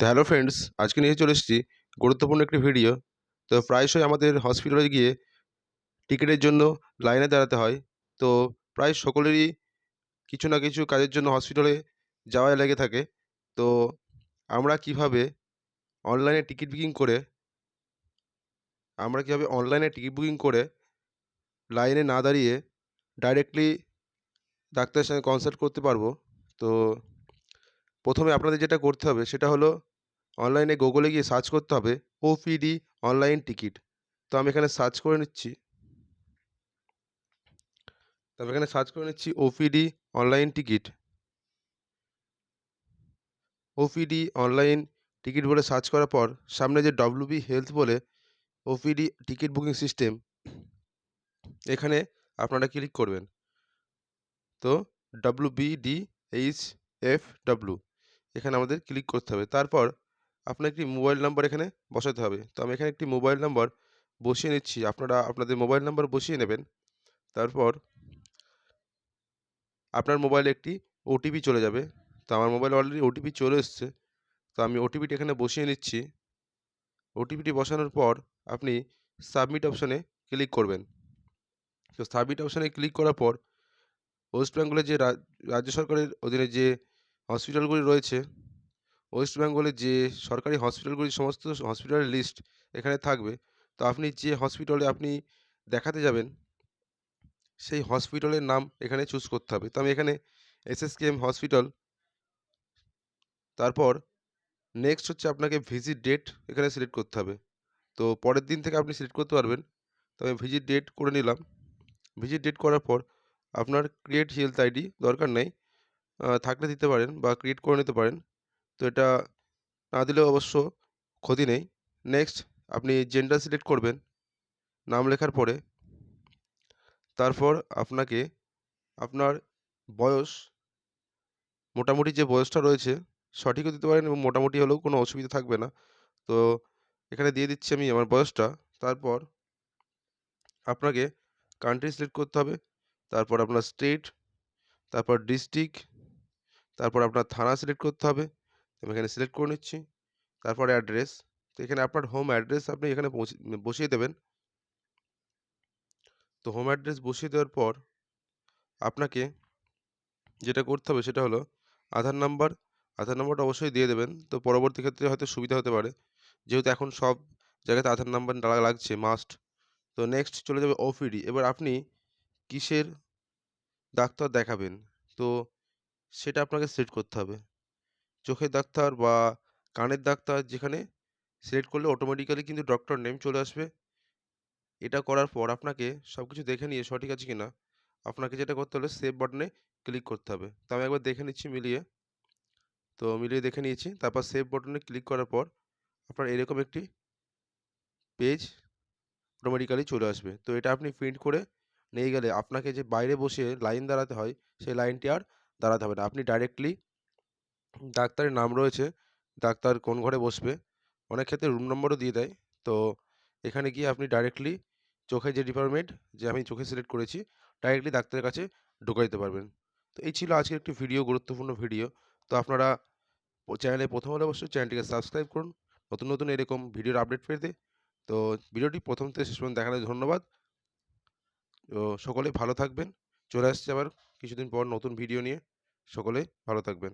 তো hello friends আজকে নিয়ে চলে এসেছি গুরুত্বপূর্ণ একটি ভিডিও তো প্রায়শই আমাদের হসপিটালে গিয়ে টিকিটের জন্য লাইনে দাঁড়াতে হয়। তো প্রায় সকলেরই কিছু না কিছু কাজের জন্য হসপিটালে যাওয়াই লেগে থাকে। তো আমরা কীভাবে অনলাইনে টিকিট বুকিং করে, আমরা কীভাবে অনলাইনে টিকিট বুকিং করে লাইনে না দাঁড়িয়ে ডাইরেক্টলি ডাক্তারের সঙ্গে কনসাল্ট করতে পারব? তো প্রথমে আপনাদের যেটা করতে হবে সেটা হলো অনলাইনে গুগলে গিয়ে সার্চ করতে হবে ওপিডি অনলাইন টিকিট তো আমি এখানে সার্চ করে নিচ্ছি। তো আমি এখানে সার্চ করে নিচ্ছি OPD online ticket OPD online ticket বলে সার্চ করার পর সামনে যে ডব্লিউবি হেলথ বলে ওপিডি টিকিট বুকিং সিস্টেম এখানে আপনারা ক্লিক করবেন। তো W BD H F W এখানে আমাদের ক্লিক করতে হবে। তারপর আপনার একটি মোবাইল নাম্বার এখানে বসাতে হবে। তো আমি এখানে একটি মোবাইল নাম্বার বসিয়ে নিচ্ছি। আপনারা আপনাদের মোবাইল নাম্বার বসিয়ে নেবেন। তারপর আপনার মোবাইলে একটি ওটিপি চলে যাবে। তো আমার মোবাইলে অলরেডি ওটিপি চলে এসছে। তো আমি ওটিপিটি এখানে বসিয়ে নিচ্ছি। ওটিপিটি বসানোর পর আপনি সাবমিট অপশানে ক্লিক করবেন। তো সাবমিট অপশানে ক্লিক করার পর ওয়েস্ট বেঙ্গলের যে রাজ্য সরকারের অধীনে যে হসপিটালগুলি রয়েছে। ওয়েস্ট বেঙ্গলের যে সরকারি হসপিটালগুলি সমস্ত হসপিটালের লিস্ট এখানে থাকবে। তো আপনি যে হসপিটালে আপনি দেখাতে যাবেন, সেই হসপিটালের নাম এখানে চুজ করতে হবে। তো আমি এখানে এসএসকেএম হসপিটাল তারপর নেক্সট হচ্ছে আপনাকে ভিজিট ডেট এখানে সিলেক্ট করতে হবে। তো পরের দিন থেকে আপনি সিলেক্ট করতে পারবেন। তো আমি ভিজিট ডেট করে নিলাম। ভিজিট ডেট করার পর আপনার ক্রিয়েট হেলথ আইডি দরকার নেই। থাকলে দিতে পারেন বা ক্রিয়েট করে নিতে পারেন। তো এটা না দিলেও অবশ্য ক্ষতি নেই। নেক্সট আপনি জেন্ডার সিলেক্ট করবেন নাম লেখার পরে। তারপর আপনাকে আপনার বয়স, মোটামুটি যে বয়সটা রয়েছে সঠিকও দিতে পারেন এবং মোটামুটি হলেও কোনো অসুবিধা থাকবে না। তো এখানে দিয়ে দিচ্ছি আমি আমার বয়সটা। তারপর আপনাকে কান্ট্রি সিলেক্ট করতে হবে। তারপর আপনার স্টেট তারপর ডিস্ট্রিক্ট তারপর আপনার থানা সিলেক্ট করতে হবে। আমি এখানে সিলেক্ট করে নিচ্ছি। তারপরে অ্যাড্রেস তো এখানে আপনার হোম অ্যাড্রেস আপনি এখানে বসিয়ে দেবেন। তো হোম অ্যাড্রেস বসিয়ে দেওয়ার পর আপনাকে যেটা করতে হবে সেটা হলো আধার নাম্বার আধার নাম্বারটা অবশ্যই দিয়ে দেবেন। তো পরবর্তী ক্ষেত্রে হয়তো সুবিধা হতে পারে। যেহেতু এখন সব জায়গাতে আধার নাম্বার লাগছে মাস্ট তো নেক্সট চলে যাবে ওপিডি এবার আপনি কিসের ডাক্তার দেখাবেন? তো সেটা আপনাকে সিলেক্ট করতে হবে। চোখের ডাক্তার বা কানের ডাক্তার যেখানে সিলেক্ট করলে অটোমেটিক্যালি কিন্তু ডক্টর নেম চলে আসবে। এটা করার পর আপনাকে সব কিছু দেখে নিয়ে সঠিক আছে কি না আপনাকে যেটা করতে হলে সেভ বাটনে ক্লিক করতে হবে। তো আমি একবার দেখে নিচ্ছি মিলিয়ে। তো মিলিয়ে দেখে নিয়েছি, তারপর সেভ বাটনে ক্লিক করার পর আপনার এরকম একটি পেজ অটোমেটিক্যালি চলে আসবে। তো এটা আপনি প্রিন্ট করে নিয়ে গেলে আপনাকে যে বাইরে বসে লাইন দাঁড়াতে হয়, সেই লাইনটি আর দাঁড়াতে হবে না। আপনি ডাইরেক্টলি ডাক্তারের নাম রয়েছে, ডাক্তার কোন ঘরে বসবে, অনেক ক্ষেত্রে রুম নম্বরও দিয়ে দেয়। তো এখানে গিয়ে আপনি ডাইরেক্টলি চোখে যে ডিপার্টমেন্ট যে আমি চোখে সিলেক্ট করেছি ডাইরেক্টলি ডাক্তারের কাছে ঢুকে দিতে পারবেন। তো এই ছিল আজকের একটি ভিডিও গুরুত্বপূর্ণ ভিডিও তো আপনারা চ্যানেলে প্রথম হলে অবশ্যই চ্যানেলটিকে সাবস্ক্রাইব করুন। নতুন নতুন এরকম ভিডিওর আপডেট পেতে। তো ভিডিওটি প্রথম থেকে শেষ পর্যন্ত দেখানোর ধন্যবাদ। তো সকলে ভালো থাকবেন। চলে আসছে আবার কিছুদিন পর নতুন ভিডিও নিয়ে। সকলে ভালো থাকবেন।